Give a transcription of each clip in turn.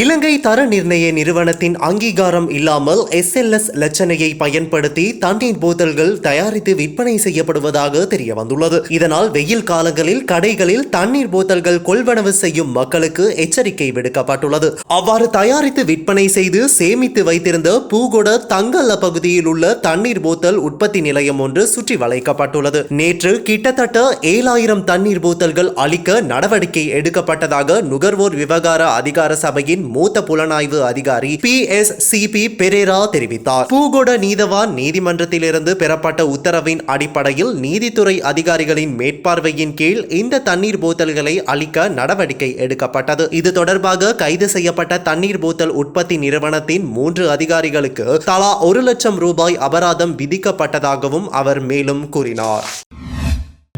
இலங்கை தர நிர்ணய நிறுவனத்தின் அங்கீகாரம் இல்லாமல் எஸ்எல்எஸ் லட்சணையை பயன்படுத்தி தண்ணீர் போத்தல்கள் தயாரித்து விற்பனை செய்யப்படுவதாக தெரிய வந்துள்ளது இதனால் வெயில் காலங்களில் கடைகளில் தண்ணீர் போத்தல்கள் கொள்வனவு செய்யும் மக்களுக்கு எச்சரிக்கை விடுக்கப்பட்டுள்ளது. அவ்வாறு தயாரித்து விற்பனை செய்து சேமித்து வைத்திருந்த பூகொட தங்கல்ல பகுதியில் உள்ள தண்ணீர் போத்தல் உற்பத்தி நிலையம் ஒன்று சுற்றி வளைக்கப்பட்டுள்ளது. நேற்று கிட்டத்தட்ட ஏழாயிரம் தண்ணீர் போத்தல்கள் அளிக்க நடவடிக்கை எடுக்கப்பட்டதாக நுகர்வோர் விவகார அதிகார சபையின் மூத்த புலனாய்வு அதிகாரி P S C P Perera தெரிவித்தார். பூகொட நீதவான் நீதிமன்றத்திலிருந்து பெறப்பட்ட உத்தரவின் அடிப்படையில் நீதித்துறை அதிகாரிகளின் மேற்பார்வையின் கீழ் இந்த தண்ணீர் போத்தல்களை அளிக்க நடவடிக்கை எடுக்கப்பட்டது. இது தொடர்பாக கைது செய்யப்பட்ட தண்ணீர் போத்தல் உற்பத்தி நிறுவனத்தின் மூன்று அதிகாரிகளுக்கு தலா ஒரு லட்சம் ரூபாய் அபராதம் விதிக்கப்பட்டதாகவும் அவர் மேலும் கூறினார்.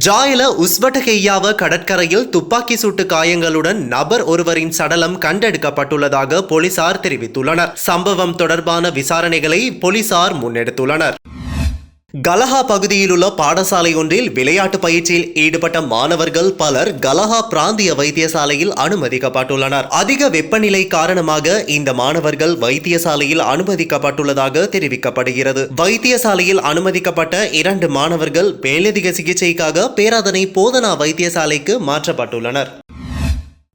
ஜாயில உஸ்வட்டகெய்யாவ கடற்கரையில் துப்பாக்கி சூட்டு காயங்களுடன் நபர் ஒருவரின் சடலம் கண்டெடுக்கப்பட்டுள்ளதாக போலீசார் தெரிவித்துள்ளனர். சம்பவம் தொடர்பான விசாரணைகளை போலீசார் முன்னெடுத்துள்ளனர். கலஹா பகுதியில் உள்ள பாடசாலை ஒன்றில் விளையாட்டு பயிற்சியில் ஈடுபட்ட மாணவர்கள் பலர் கலஹா பிராந்திய வைத்தியசாலையில் அனுமதிக்கப்பட்டுள்ளனர். அதிக வெப்பநிலை காரணமாக இந்த மாணவர்கள் வைத்தியசாலையில் அனுமதிக்கப்பட்டுள்ளதாக தெரிவிக்கப்படுகிறது. வைத்தியசாலையில் அனுமதிக்கப்பட்ட இரண்டு மாணவர்கள் மேலதிக சிகிச்சைக்காக பேராதனை போதனா வைத்தியசாலைக்கு மாற்றப்பட்டுள்ளனர்.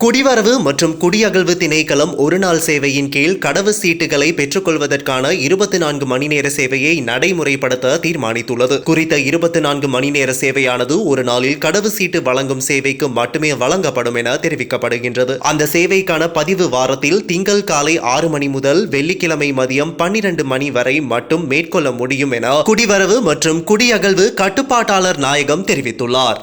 குடிவரவு மற்றும் குடியகழ்வு திணைக்களம் ஒருநாள் சேவையின் கீழ் கடவு சீட்டுகளை பெற்றுக்கொள்வதற்கான இருபத்தி நான்கு மணி நேர சேவையை நடைமுறைப்படுத்த தீர்மானித்துள்ளது. குறித்த இருபத்தி நான்கு மணி நேர சேவையானது ஒரு நாளில் கடவு சீட்டு வழங்கும் சேவைக்கு மட்டுமே வழங்கப்படும் என தெரிவிக்கப்படுகின்றது. அந்த சேவைக்கான பதிவு வாரத்தில் திங்கள் காலை ஆறு மணி முதல் வெள்ளிக்கிழமை மதியம் பன்னிரண்டு மணி வரை மட்டும் மேற்கொள்ள முடியும் என குடிவரவு மற்றும் குடியகழ்வு கட்டுப்பாட்டாளர் நாயகம் தெரிவித்துள்ளார்.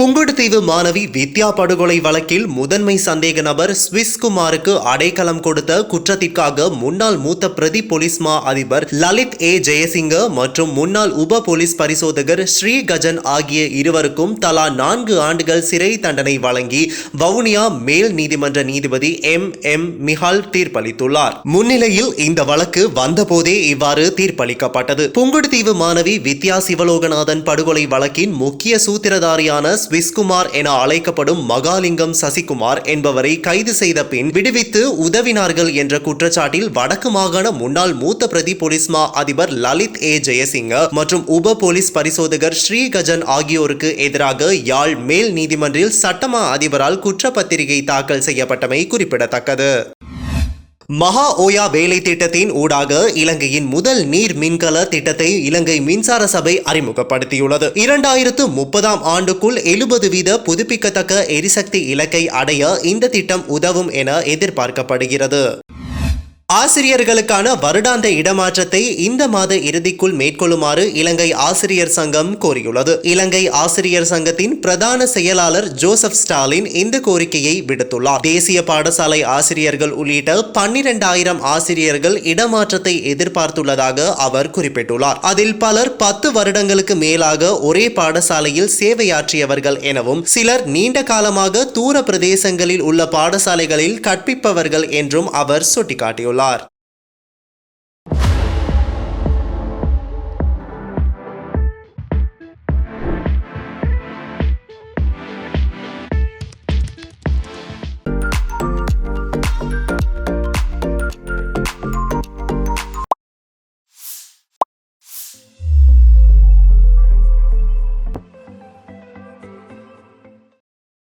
புங்குடுதீவு மாணவி வித்யா படுகொலை வழக்கில் முதன்மை சந்தேக நபர் ஸ்விஸ் குமாருக்கு அடைக்கலம் கொடுத்த குற்றத்திற்காக முன்னாள் மூத்த பிரதி போலீஸ் மா அதிபர் லலித் ஏ ஜெயசிங்க மற்றும் முன்னாள் உப போலீஸ் பரிசோதகர் ஸ்ரீ கஜன் ஆகிய இருவருக்கும் தலா நான்கு ஆண்டுகள் சிறை தண்டனை வழங்கி வவுனியா மேல் நீதிமன்ற நீதிபதி எம். எம். மிஹால் தீர்ப்பளித்துள்ளார். முன்னிலையில் இந்த வழக்கு வந்தபோதே இவ்வாறு தீர்ப்பளிக்கப்பட்டது. புங்குடுதீவு மாணவி வித்யா சிவலோகநாதன் படுகொலை வழக்கின் முக்கிய சூத்திரதாரியான ஸ்விஸ்குமார் என அழைக்கப்படும் மகாலிங்கம் சசிகுமார் என்பவரை கைது செய்த பின் விடுவித்து உதவினார்கள் என்ற குற்றச்சாட்டில் வடக்கு மாகாண முன்னாள் மூத்த பிரதி போலீஸ் மா அதிபர் லலித் ஏ. ஜெயசிங்க மற்றும் உப போலீஸ் பரிசோதகர் ஸ்ரீ கஜன் ஆகியோருக்கு எதிராக யாழ் மேல் நீதிமன்றில் சட்டமா அதிபரால் குற்றப்பத்திரிகை தாக்கல் செய்யப்பட்டமை குறிப்பிடத்தக்கது. மகா ஓயா வேலை திட்டத்தின் ஊடாக இலங்கையின் முதல் நீர் மின்கல திட்டத்தை இலங்கை மின்சார சபை அறிமுகப்படுத்தியுள்ளது. இரண்டாயிரத்து முப்பதாம் ஆண்டுக்குள் எழுபது வீத புதுப்பிக்கத்தக்க எரிசக்தி இலக்கை அடைய இந்த திட்டம் உதவும் என எதிர்பார்க்கப்படுகிறது. ஆசிரியர்களுக்கான வருடாந்த இடமாற்றத்தை இந்த மாத இறுதிக்குள் மேற்கொள்ளுமாறு இலங்கை ஆசிரியர் சங்கம் கோரியுள்ளது. இலங்கை ஆசிரியர் சங்கத்தின் பிரதான செயலாளர் ஜோசப் ஸ்டாலின் இந்த கோரிக்கையை விடுத்துள்ளார். தேசிய பாடசாலை ஆசிரியர்கள் உள்ளிட்ட பன்னிரண்டாயிரம் ஆசிரியர்கள் இடமாற்றத்தை எதிர்பார்த்துள்ளதாக அவர் குறிப்பிட்டுள்ளார். அதில் பலர் பத்து வருடங்களுக்கு மேலாக ஒரே பாடசாலையில் சேவையாற்றியவர்கள் எனவும் சிலர் நீண்ட காலமாக தூர பிரதேசங்களில் உள்ள பாடசாலைகளில் கற்பிப்பவர்கள் என்றும் அவர் சுட்டிக்காட்டியுள்ளார். உள்ளார்